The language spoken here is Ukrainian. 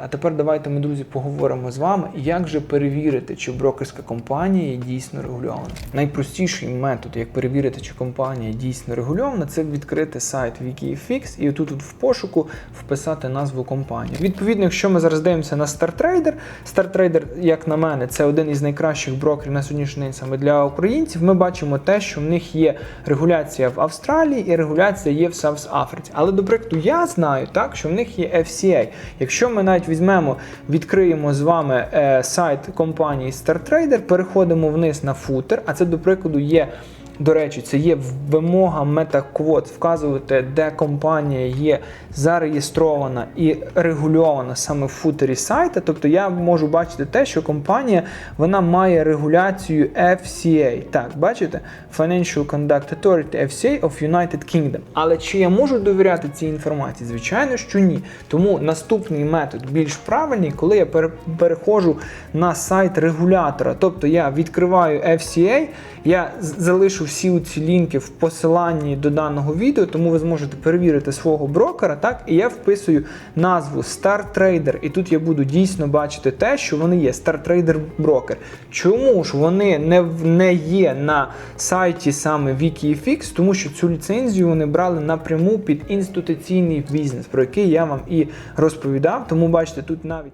А тепер давайте ми, друзі, поговоримо з вами, як же перевірити, чи брокерська компанія є дійсно регульована. Найпростіший метод, як перевірити, чи компанія дійсно регульована, це відкрити сайт WikiFix і отут от в пошуку вписати назву компанії. Відповідно, якщо ми зараз дивимося на StarTrader, StarTrader, як на мене, це один із найкращих брокерів на сьогоднішній день саме для українців. Ми бачимо те, що в них є регуляція в Австралії і регуляція є в Саус Африці. Але до прикладу, я знаю так, що в них є FCA. Якщо ми навіть візьмемо, відкриємо з вами е, сайт компанії StarTrader, переходимо вниз на футер, а це до прикладу є. До речі, це є вимога MetaQuote вказувати, де компанія є зареєстрована і регульована саме в футері сайта. Тобто я можу бачити те, що компанія вона має регуляцію FCA. Так, бачите? Financial Conduct Authority FCA of United Kingdom. Але чи я можу довіряти цій інформації? Звичайно, що ні. Тому наступний метод більш правильний, коли я переходжу на сайт регулятора. Тобто я відкриваю FCA, я залишу всі ці лінки в посиланні до даного відео, тому ви зможете перевірити свого брокера. Так, і я вписую назву StarTrader, і тут я буду дійсно бачити те, що вони є StarTrader брокер. Чому ж вони не, не є на сайті саме WikiFix? Тому що цю ліцензію вони брали напряму під інституційний бізнес, про який я вам і розповідав. Тому бачите, тут навіть